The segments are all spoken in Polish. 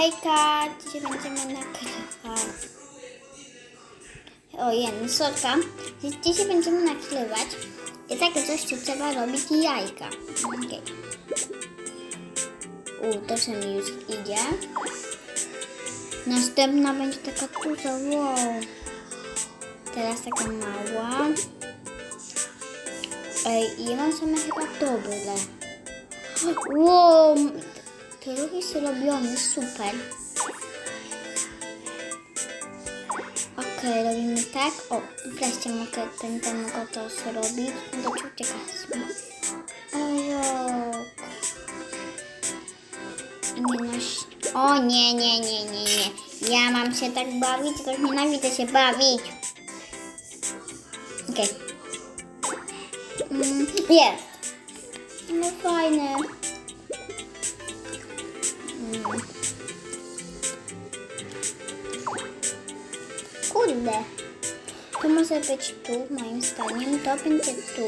Hejka, dzisiaj będziemy nakrywać. O, jeden, sorka. Dzisiaj będziemy nakrywać. I takie coś, co trzeba robić jajka. Okej. U, to się mi już idzie. Następna będzie taka duża, wow. Teraz taka mała. Ej, i one są chyba dobre. Wow, te ruchy są robione, super. Okej, robimy tak. O, wreszcie mogę, będę mogła to zrobić. Do uciekać mi. Ojok. Nie o nie, nie, nie, nie, nie. Ja mam się tak bawić, to nienawidzę się bawić. Okej. Mm, jest. No fajne. Kurde. To może być tu, moim zdaniem. To będzie tu.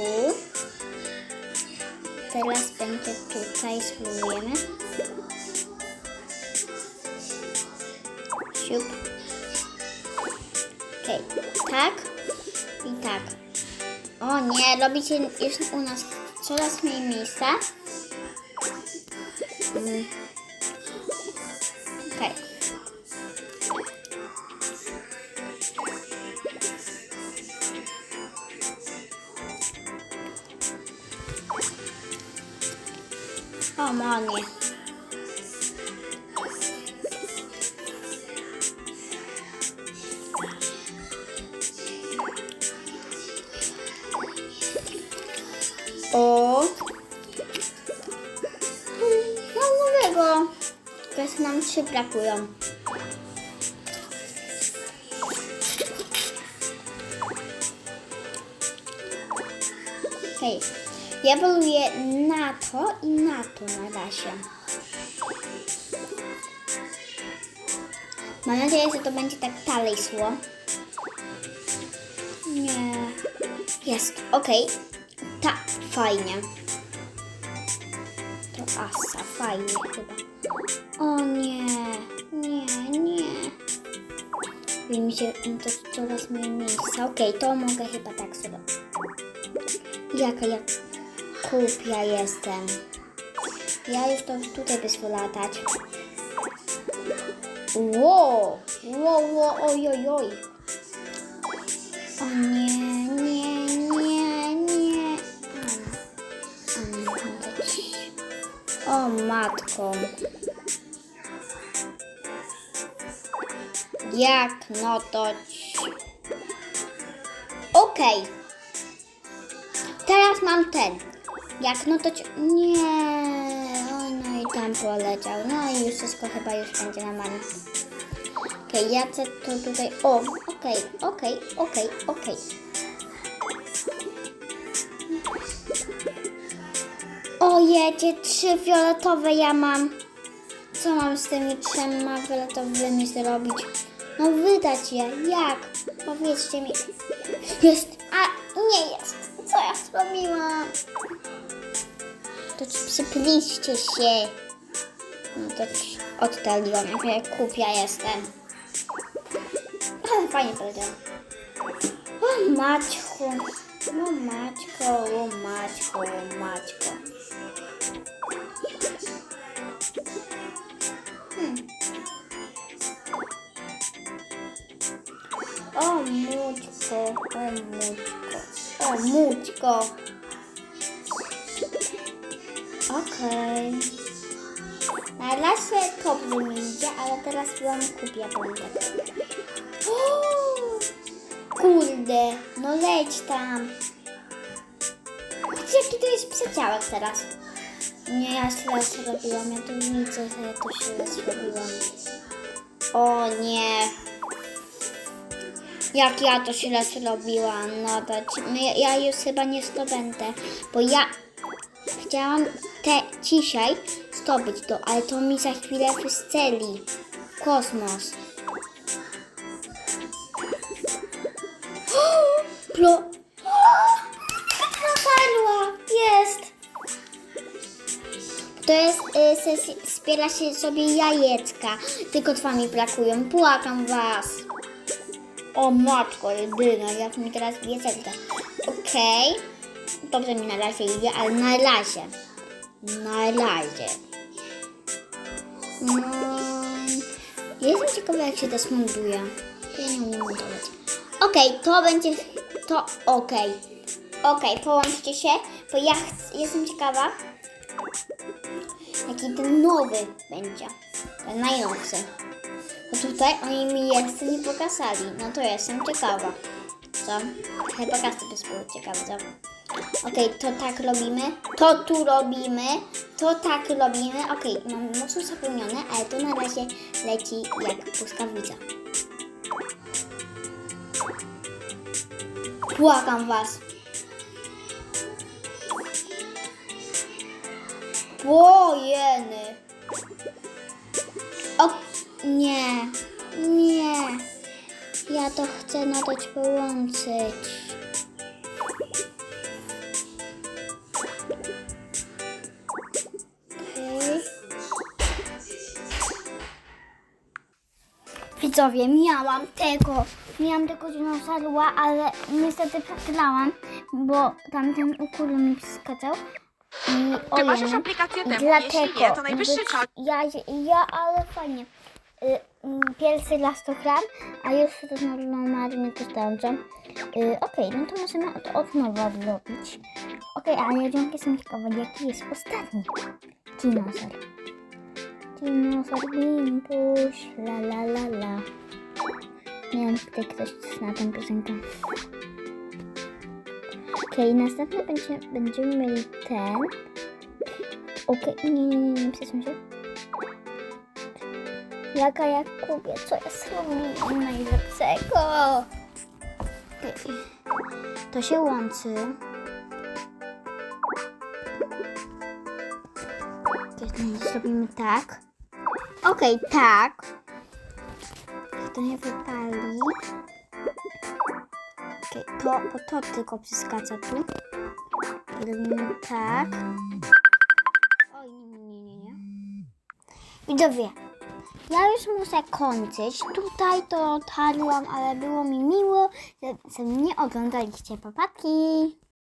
Teraz będzie tutaj. Spróbujemy. Siup. Okej. Tak. I tak. O nie, robi się już u nas coraz mniej miejsca. Mm. Okej. O, monie. O. No Teraz nam trzy brakują. Hej, ja poluję na to i na to na razie. Mam nadzieję, że to będzie tak dalej szło. Nie. Jest, okej. Tak, fajnie. To asa, fajnie chyba. O nie, nie, nie. Wy mi się to coraz mniej miejsca. Okej, to mogę chyba tak zrobić. Jaka ja kupia jestem. Ja już to tutaj by latać. Wow, wow, wow, oj, oj, oj. O nie, nie, nie, nie. Ci. O matko. Jak no to... Okej. Teraz mam ten. Jak no to... Nie. O, no i tam poleciał. No i już wszystko chyba już będzie na maniu. Okej, ja chcę to tutaj... O, okej, okej, okej, okej. O, jedzie, trzy fioletowe ja mam. Co mam z tymi trzema fioletowymi zrobić? No wydać je. Jak? Powiedzcie mi. Jest. A, nie jest. Co ja zrobiłam? To ci przypliście się. No to oddaliłam, jak ja kupia jestem. Ale fajnie powiedziałam. O Maćku. O Maćko, o Maćko, o Maćko. O Mućko, o Mućko, o Mućko. Okej. Na razie dobrze mi idzie, ale teraz byłam kupię będę. Kurde, no leć tam. Patrz jaki to jest przeciałek teraz. Nie, ja źle zrobiłam, ja tu że ja to źle zrobiłam. O nie. Jak ja to źle zrobiłam, no to ja, już chyba nie zdobędę, bo ja chciałam te dzisiaj zdobyć to, ale to mi za chwilę wystrzeli w kosmos. Pro... Propadła! Jest! To jest, y, sesja, spiera się sobie jajeczka, tylko dwa mi brakują, płakam was. O matko jedyna, jak mi teraz serce. Okej, dobrze mi na razie idzie, ale na razie, na razie. No, jestem ciekawa jak się to smontuje. To ja nie umiem montować. Okej, to będzie, to okej. Okej, połączcie się, bo ja jestem ciekawa, jaki ten nowy będzie. Ten najnowszy. Tutaj oni mi jeszcze nie pokazali. No to jestem ciekawa. Co? Chyba każdy by był ciekawy, co? Okej, to tak robimy. To tu robimy. To tak robimy. Okej, mam mocno zapełnione, ale to na razie leci jak błyskawica. Płakam was. Wojeny. O, nie, nie. Ja to chcę nadać połączyć. Widzowie, miałam tego, miałam tego dinozaura, ale niestety przegrałam, bo tamten ukór mi przeszkadzał. I Ty ojej, masz już aplikację temu? dlatego, Jeśli nie, to najwyższy czas. Ja, ja, ale fajnie. Y, mm, Pierwszy raz to gram, a już to normalnie to zdążę. Y, Okej, no to możemy od, od nowa zrobić. Okej, ale ja dzięki jestem ciekawa, jaki jest ostatni dinozaur. Dinozaur Bimbuś, la la la la. Nie wiem, tutaj ktoś zna tę piosenkę. Okej, następny będzie, będziemy mieli ten. Okej, nie, nie, nie, nie, przesuń się. Jaka Jakubie, co ja zrobiłem najlepszego? To się łączy. Zrobimy tak. Okej, tak. To nie wypali. Okej, to, bo to tylko przeskacza tu. Robimy tak. Oj, nie, nie, nie, nie. Widzowie, ja już muszę kończyć. Tutaj to tarłam, ale było mi miło, że, mnie oglądaliście. Papaki!